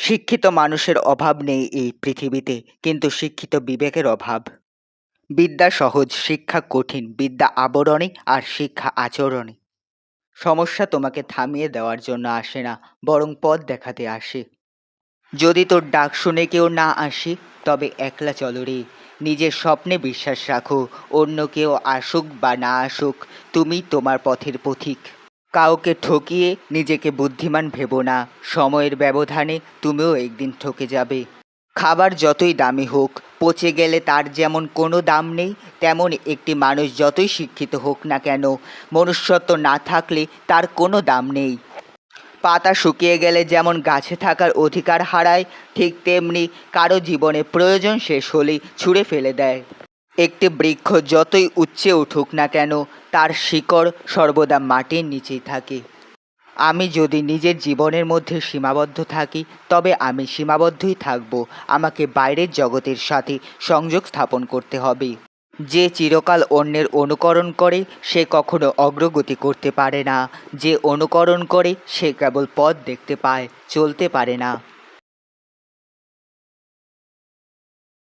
শিক্ষিত মানুষের অভাব নেই এই পৃথিবীতে, কিন্তু শিক্ষিত বিবেকের অভাব। বিদ্যা সহজ, শিক্ষা কঠিন, বিদ্যা আবরণে আর শিক্ষা আচরণে। সমস্যা তোমাকে থামিয়ে দেওয়ার জন্য আসে না, বরং পথ দেখাতে আসে। যদি তোর ডাক শুনে কেউ না আসে, তবে একলা চলো রে। নিজের স্বপ্নে বিশ্বাস রাখো অন্য কেউ আসুক বা না আসুক, তুমি তোমার পথের পথিক। কাউকে ঠকিয়ে নিজেকে বুদ্ধিমান ভেবো না। সময়ের ব্যবধানে তুমিও একদিন ঠকে যাবে। খাবার যতই দামি হোক, পচে গেলে তার যেমন কোনো দাম নেই, তেমন একটি মানুষ যতই শিক্ষিত হোক না কেন, মনুষ্যত্ব না থাকলে তার কোনো দাম নেই। পাতা শুকিয়ে গেলে যেমন গাছে থাকার অধিকার হারায়, ঠিক তেমনি কারও জীবনে প্রয়োজন শেষ হলেই ছুঁড়ে ফেলে দেয়। একটি বৃক্ষ যতই উচ্চে উঠুক না কেন, তার শিকড় সর্বদা মাটির নিচেই থাকে। আমি যদি নিজের জীবনের মধ্যে সীমাবদ্ধ থাকি, তবে আমি সীমাবদ্ধই থাকব। আমাকে বাইরের জগতের সাথে সংযোগ স্থাপন করতে হবে। যে চিরকাল অন্যের অনুকরণ করে, সে কখনো অগ্রগতি করতে পারে না। যে অনুকরণ করে, সে কেবল পথ দেখতে পায়, চলতে পারে না।